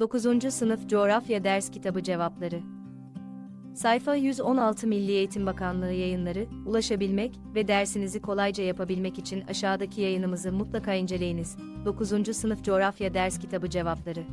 9. Sınıf Coğrafya Ders Kitabı Cevapları Sayfa 116 Milli Eğitim Bakanlığı yayınları, ulaşabilmek ve dersinizi kolayca yapabilmek için aşağıdaki yayınımızı mutlaka inceleyiniz. 9. Sınıf Coğrafya Ders Kitabı Cevapları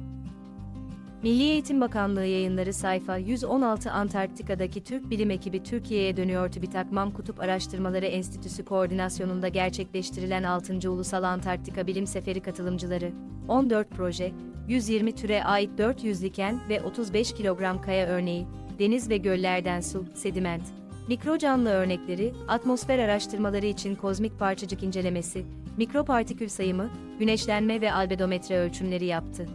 Milli Eğitim Bakanlığı yayınları sayfa 116 Antarktika'daki Türk bilim ekibi Türkiye'ye dönüyor TÜBİTAK MAM Kutup Araştırmaları Enstitüsü koordinasyonunda gerçekleştirilen 6. Ulusal Antarktika Bilim Seferi katılımcıları, 14 proje, 120 türe ait 400 liken ve 35 kilogram kaya örneği, deniz ve göllerden su, sediment, mikro canlı örnekleri, atmosfer araştırmaları için kozmik parçacık incelemesi, mikropartikül sayımı, güneşlenme ve albedometre ölçümleri yaptı.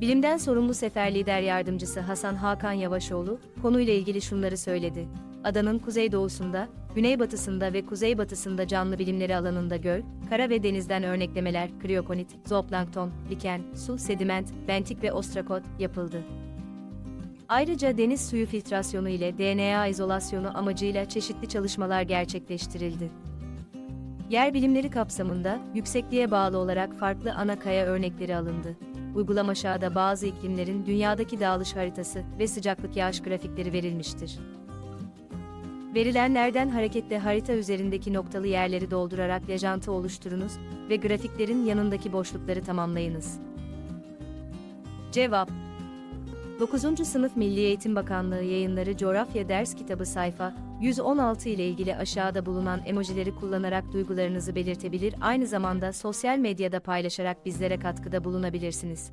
Bilimden sorumlu sefer lider yardımcısı Hasan Hakan Yavaşoğlu, konuyla ilgili şunları söyledi. Adanın kuzeydoğusunda, güneybatısında ve kuzeybatısında canlı bilimleri alanında göl, kara ve denizden örneklemeler, kriyokonit, zooplankton, liken, su, sediment, bentik ve ostrakot yapıldı. Ayrıca deniz suyu filtrasyonu ile DNA izolasyonu amacıyla çeşitli çalışmalar gerçekleştirildi. Yer bilimleri kapsamında yüksekliğe bağlı olarak farklı ana kaya örnekleri alındı. Uygulam aşağıda bazı iklimlerin dünyadaki dağılış haritası ve sıcaklık yağış grafikleri verilmiştir. Verilenlerden hareketle harita üzerindeki noktalı yerleri doldurarak lejantı oluşturunuz ve grafiklerin yanındaki boşlukları tamamlayınız. Cevap 9. Sınıf Milli Eğitim Bakanlığı yayınları Coğrafya Ders Kitabı sayfa 116 ile ilgili aşağıda bulunan emojileri kullanarak duygularınızı belirtebilir, aynı zamanda sosyal medyada paylaşarak bizlere katkıda bulunabilirsiniz.